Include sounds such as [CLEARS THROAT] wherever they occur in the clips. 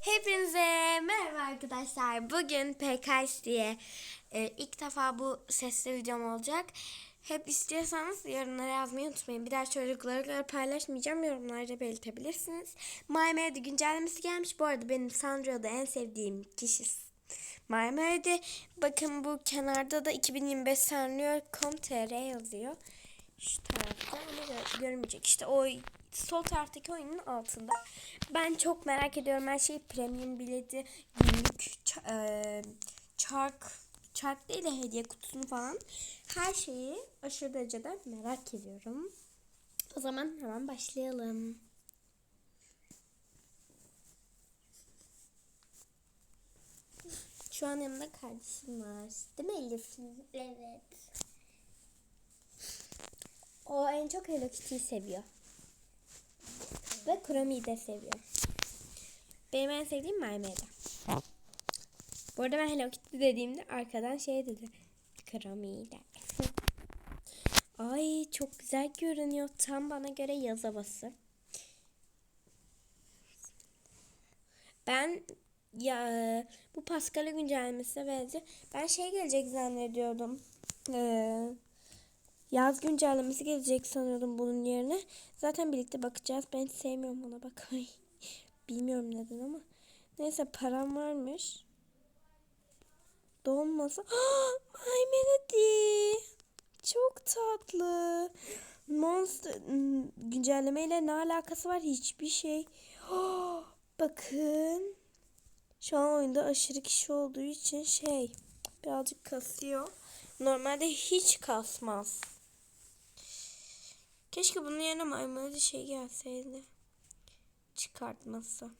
Hepinize merhaba arkadaşlar. Bugün PKS diye e, ilk defa bu sesli videom olacak. Hep istiyorsanız yorumlara yazmayı unutmayın. Bir daha çocuklarla paylaşmayacağım. Yorumlarda belirtebilirsiniz. MyMail'de güncellemesi gelmiş. Bu arada benim Sandra'da en sevdiğim kişi MyMail'de. Bakın bu kenarda da 2025 sanrio.com.tr yazıyor. Şu tarafta ama gö- görünmeyecek. İşte o sol taraftaki oyunun altında. Ben çok merak ediyorum her şeyi. Premium bileti, günlük e, çark, çark değil de hediye kutusunu falan. Her şeyi aşırı derecede merak ediyorum. O zaman hemen başlayalım. Şu an yanımda kardeşim var. Değil mi Elif? Evet. O en çok Hello Kitty'yi seviyor. Ve Chrome'yi de seviyor. Benim en sevdiğim Mermaid'e. Bu arada ben Hello Kitty dediğimde arkadan şey dedi. Chrome'yi de. [LAUGHS] Ay çok güzel görünüyor. Tam bana göre yaz havası. Ben ya bu Pascal'a güncellemesine benziyor. Ben şey gelecek zannediyordum. Ee, Yaz güncellemesi gelecek sanıyordum bunun yerine. Zaten birlikte bakacağız. Ben hiç sevmiyorum ona bakmayı. [LAUGHS] Bilmiyorum neden ama. Neyse param varmış. Dolmasa. [GASPS] My Melody. Çok tatlı. Monster hmm, güncellemeyle ne alakası var? Hiçbir şey. [GASPS] Bakın. Şu an oyunda aşırı kişi olduğu için şey birazcık kasıyor. Normalde hiç kasmaz. Keşke bunun yerine maymunun şey gelseydi. Çıkartması.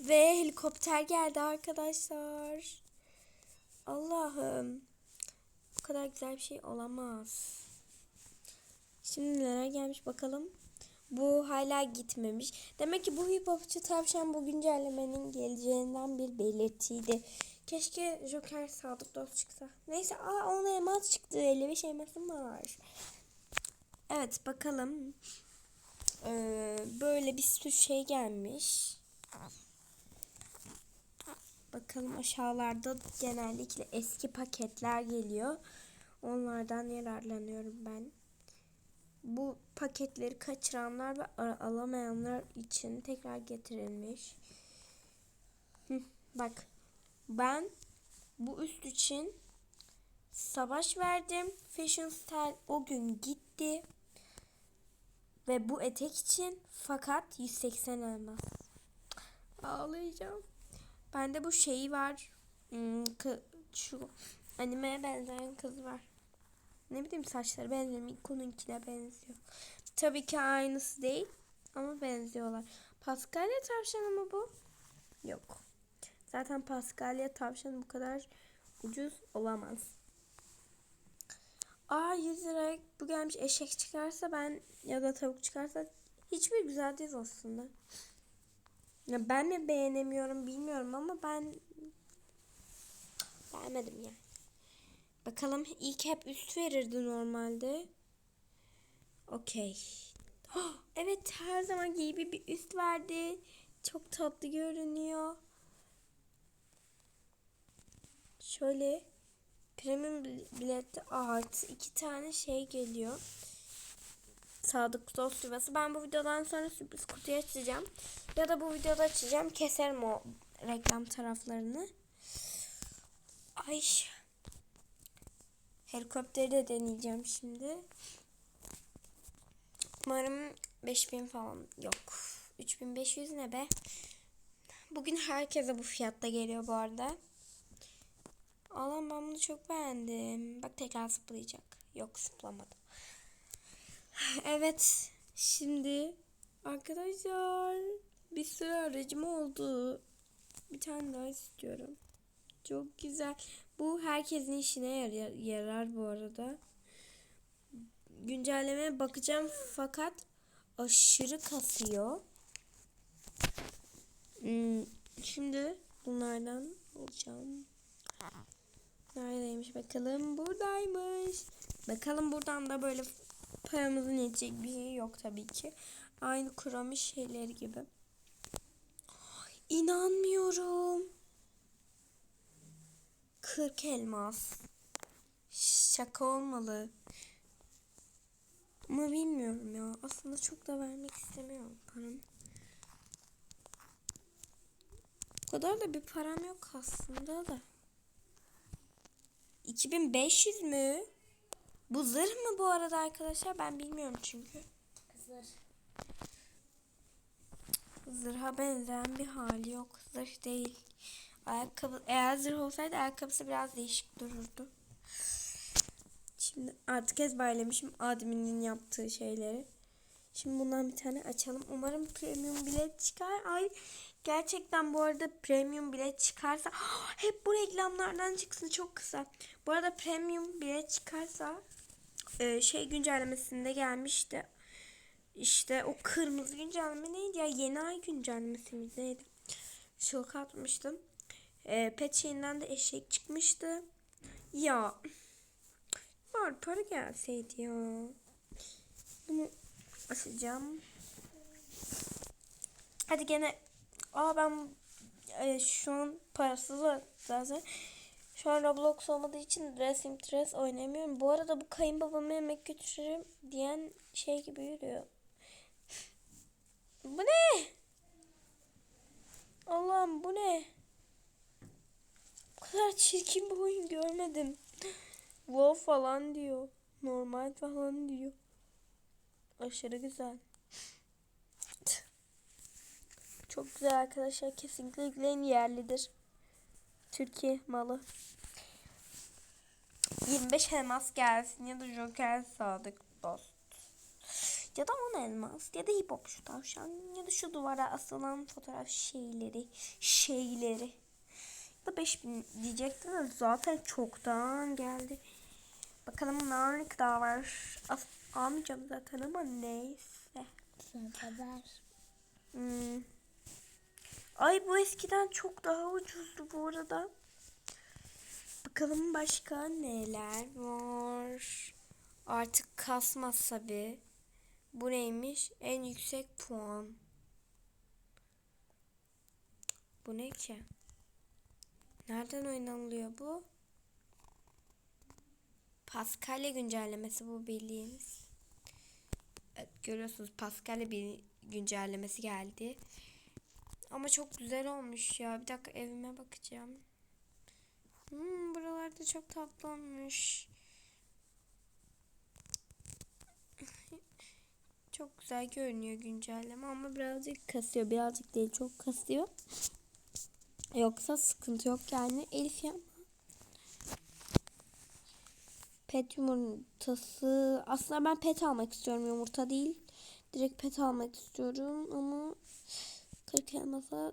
Ve helikopter geldi arkadaşlar. Allah'ım. Bu kadar güzel bir şey olamaz. Şimdi neler gelmiş bakalım. Bu hala gitmemiş. Demek ki bu hip hopçu tavşan bu güncellemenin geleceğinden bir belirtiydi. Keşke Joker sadık dost çıksa. Neyse aa ona elmas çıktı. 55 elmasım var. Evet bakalım. Ee, böyle bir sürü şey gelmiş. Bakalım aşağılarda genellikle eski paketler geliyor. Onlardan yararlanıyorum ben. Bu paketleri kaçıranlar ve alamayanlar için tekrar getirilmiş. Bak ben bu üst için savaş verdim. Fashion Style o gün gitti. Ve bu etek için fakat 180 elmas. Ağlayacağım. Bende bu şeyi var. Hmm, şu animeye benzeyen kız var. Ne bileyim saçları benziyor. Miko'nunkine benziyor. Tabii ki aynısı değil. Ama benziyorlar. Paskalya tavşanı mı bu? Yok. Zaten Paskalya tavşanı bu kadar ucuz olamaz. Aa 100 lira bu gelmiş eşek çıkarsa ben ya da tavuk çıkarsa hiçbir güzel değil aslında. Ya ben mi beğenemiyorum bilmiyorum ama ben beğenmedim yani. Bakalım ilk hep üst verirdi normalde. Okey. Oh, evet her zaman gibi bir üst verdi. Çok tatlı görünüyor. Şöyle premium bilette artı iki tane şey geliyor. Sadık dost yuvası. Ben bu videodan sonra sürpriz kutuyu açacağım. Ya da bu videoda açacağım. Keserim o reklam taraflarını. Ay. Helikopteri de deneyeceğim şimdi. Umarım 5000 falan yok. 3500 ne be? Bugün herkese bu fiyatta geliyor bu arada. Allah'ım ben bunu çok beğendim. Bak tekrar zıplayacak. Yok zıplamadı. [SIGHS] Evet. Şimdi arkadaşlar bir sürü aracım oldu. Bir tane daha istiyorum. Çok güzel. Bu herkesin işine yarar, yarar bu arada. Güncellemeye bakacağım fakat aşırı kasıyor. Hmm, şimdi bunlardan alacağım. Neredeymiş bakalım. Buradaymış. Bakalım buradan da böyle paramızın yetecek bir şey yok tabii ki. Aynı kromi şeyleri gibi. İnanmıyorum. 40 elmas. Şaka olmalı. Ama bilmiyorum ya. Aslında çok da vermek istemiyorum param. O kadar da bir param yok aslında da. 2500 mü? Bu zırh mı bu arada arkadaşlar? Ben bilmiyorum çünkü. Kızlar. Zırha benzeyen bir hali yok. Zırh değil. Ayakkabı, eğer zırh olsaydı ayakkabısı biraz değişik dururdu. Şimdi artık ezberlemişim adminin yaptığı şeyleri. Şimdi bundan bir tane açalım. Umarım premium bilet çıkar. Ay gerçekten bu arada premium bilet çıkarsa [GASPS] hep bu reklamlardan çıksın çok kısa. Bu arada premium bilet çıkarsa e, şey güncellemesinde gelmişti. İşte o kırmızı güncelleme neydi ya? Yeni ay güncellemesi mi neydi? Şok atmıştım. E, pet şeyinden de eşek çıkmıştı. Ya var para gelseydi ya. Bunu açacağım. Hadi gene Aa ben e, şu an parasız var zaten. Şu an Roblox olmadığı için Resim Tres oynamıyorum. Bu arada bu kayınbabama yemek götürürüm diyen şey gibi yürüyor. Bu ne? Allah'ım bu ne? Bu kadar çirkin bir oyun görmedim. Wow falan diyor. Normal falan diyor. Aşırı güzel. Çok güzel arkadaşlar. Kesinlikle yükleyin yerlidir. Türkiye malı. 25 elmas gelsin ya da Joker sadık dost. Ya da 10 elmas ya da hip hop şu tavşan ya da şu duvara asılan fotoğraf şeyleri şeyleri. Ya da 5000 diyecektim de zaten çoktan geldi. Bakalım ne kadar var. As almayacağım zaten ama neyse. Sen kadar. Hmm. Ay bu eskiden çok daha ucuzdu bu arada. Bakalım başka neler var. Artık kasmazsa bir. Bu neymiş? En yüksek puan. Bu ne ki? Nereden oynanılıyor bu? Paskalya güncellemesi bu bildiğiniz. Evet, görüyorsunuz Paskalya bir güncellemesi geldi. Ama çok güzel olmuş ya. Bir dakika evime bakacağım. Hmm, buralarda çok tatlı olmuş. [LAUGHS] çok güzel görünüyor güncelleme ama birazcık kasıyor. Birazcık değil çok kasıyor. Yoksa sıkıntı yok yani. Elif yapma. Pet yumurtası. Aslında ben pet almak istiyorum yumurta değil. Direkt pet almak istiyorum ama 40 elmasa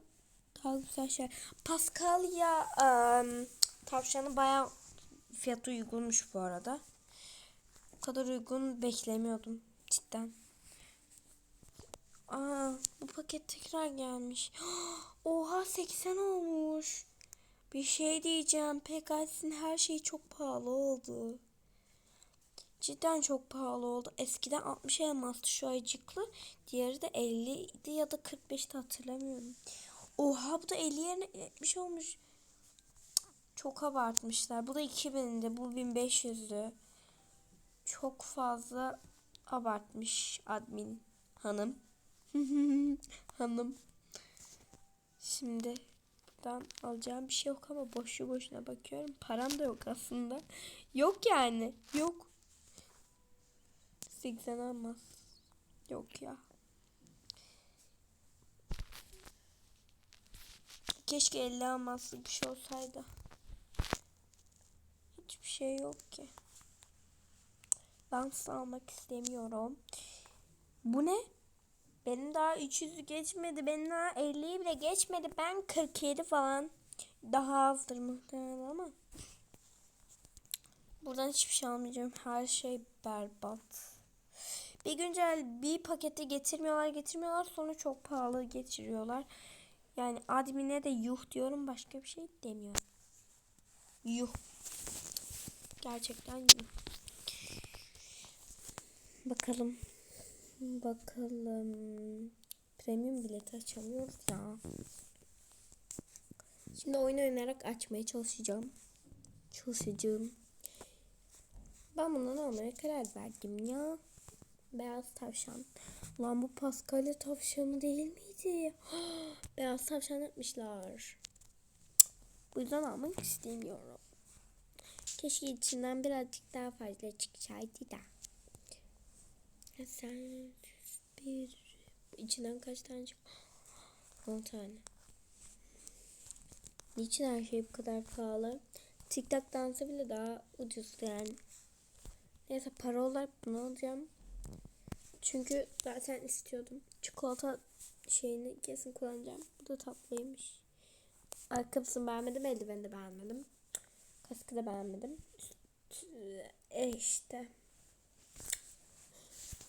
daha güzel şey. Paskalya um, tavşanı baya fiyatı uygunmuş bu arada. O kadar uygun beklemiyordum cidden. Aa, bu paket tekrar gelmiş. [GASPS] Oha 80 olmuş. Bir şey diyeceğim. Pegasus'in her şeyi çok pahalı oldu. Cidden çok pahalı oldu. Eskiden 60 elmastı şu aycıklı. Diğeri de 50 idi ya da 45'ti hatırlamıyorum. Oha bu da 50 yerine 70 olmuş. Çok abartmışlar. Bu da 2000'di. Bu 1500'dü. Çok fazla abartmış admin hanım. [LAUGHS] hanım. Şimdi buradan alacağım bir şey yok ama boşu boşuna bakıyorum. Param da yok aslında. Yok yani. Yok. 80 almaz. Yok ya. Keşke 50 almazlık bir şey olsaydı. Hiçbir şey yok ki. Dans almak istemiyorum. Bu ne? Benim daha 300'ü geçmedi. Benim daha 50'yi bile geçmedi. Ben 47 falan. Daha azdır muhtemelen ama. Buradan hiçbir şey almayacağım. Her şey berbat. Bir güncel bir paketi getirmiyorlar getirmiyorlar sonra çok pahalı getiriyorlar. Yani admine de yuh diyorum başka bir şey demiyorum. Yuh. Gerçekten yuh. Bakalım. Bakalım. Premium bileti açamıyoruz ya. Şimdi oyun oynayarak açmaya çalışacağım. Çalışacağım. Ben bundan almaya karar verdim ya. Beyaz tavşan. Lan bu Paskalya tavşanı değil miydi? [GASPS] Beyaz tavşan yapmışlar. Bu yüzden almak istemiyorum. Keşke içinden birazcık daha fazla çıksaydı da. Sen bir içinden kaç tane çık? [GASPS] 10 tane. Niçin her şey bu kadar pahalı? TikTok dansı bile daha ucuz yani. Neyse para olarak bunu alacağım. Çünkü zaten istiyordum. Çikolata şeyini kesin kullanacağım. Bu da tatlıymış. Ayakkabısını beğenmedim, eldiveni de beğenmedim. Kaskı da beğenmedim. E işte.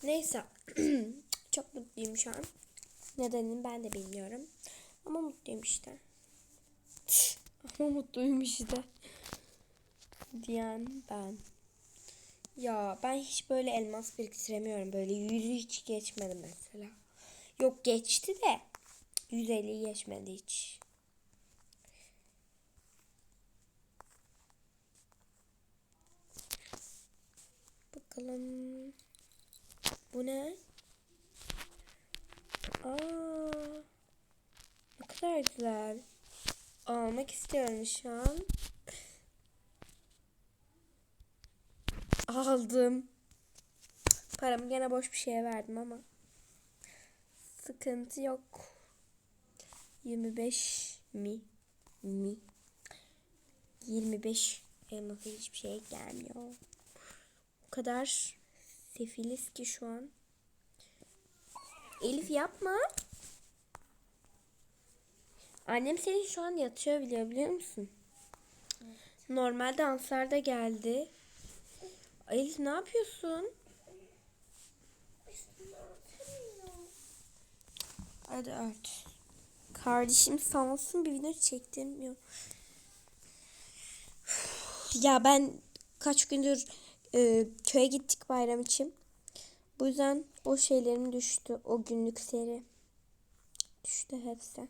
Neyse. [CLEARS THROAT] Çok mutluyum şu an. Nedenini ben de bilmiyorum. Ama mutluyum işte. [LAUGHS] Ama mutluyum işte. Diyen ben. Ya ben hiç böyle elmas biriktiremiyorum. Böyle yüzü hiç geçmedi mesela. Yok geçti de 150 geçmedi hiç. Bakalım. Bu ne? Aa, ne kadar güzel. Almak istiyorum şu an. Aldım. Paramı gene boş bir şeye verdim ama. Sıkıntı yok. 25 mi? Mi? 25 elmasa hiçbir şey gelmiyor. O kadar sefiliz ki şu an. Elif yapma. Annem senin şu an yatıyor biliyor biliyor musun? Normal danslarda geldi. Elif ne yapıyorsun? Hadi ört. Kardeşim sağ olsun bir video çektirmiyor. [SIGHS] Ya ben kaç gündür e, köye gittik bayram için. Bu yüzden o şeylerim düştü. O günlük seri. Düştü hepsi.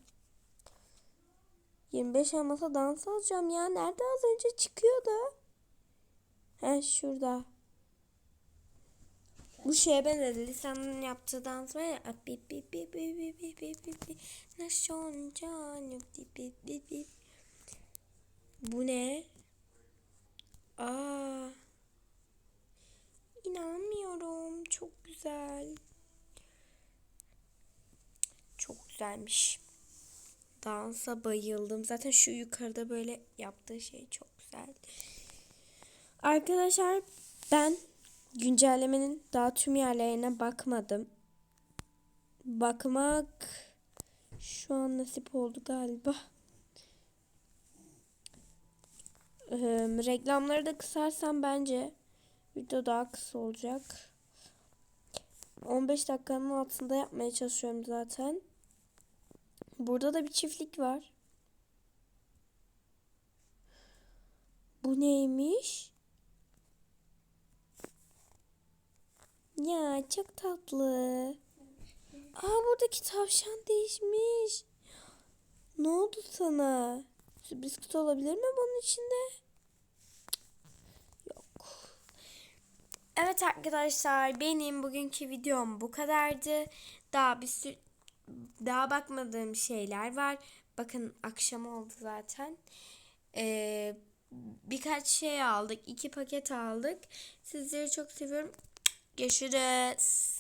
25 olmasa dans alacağım ya. Nerede az önce çıkıyordu? He şurada. Bu şeye benzedi. Lisanın yaptığı dans var ya. Bip bip bip bip bip bip bip bip bip. Naşon canım bip bip bip bip. Bu ne? Aa. İnanmıyorum. Çok güzel. Çok güzelmiş. Dansa bayıldım. Zaten şu yukarıda böyle yaptığı şey çok güzel. Arkadaşlar ben güncellemenin daha tüm yerlerine bakmadım. Bakmak şu an nasip oldu galiba. Ee, reklamları da kısarsam bence video daha kısa olacak. 15 dakikanın altında yapmaya çalışıyorum zaten. Burada da bir çiftlik var. Bu neymiş? Ya çok tatlı. Aa buradaki tavşan değişmiş. Ne oldu sana? Sürpriz kutu olabilir mi bunun içinde? Yok. Evet arkadaşlar benim bugünkü videom bu kadardı. Daha bir sürü daha bakmadığım şeyler var. Bakın akşam oldu zaten. Ee, birkaç şey aldık. iki paket aldık. Sizleri çok seviyorum. Görüşürüz.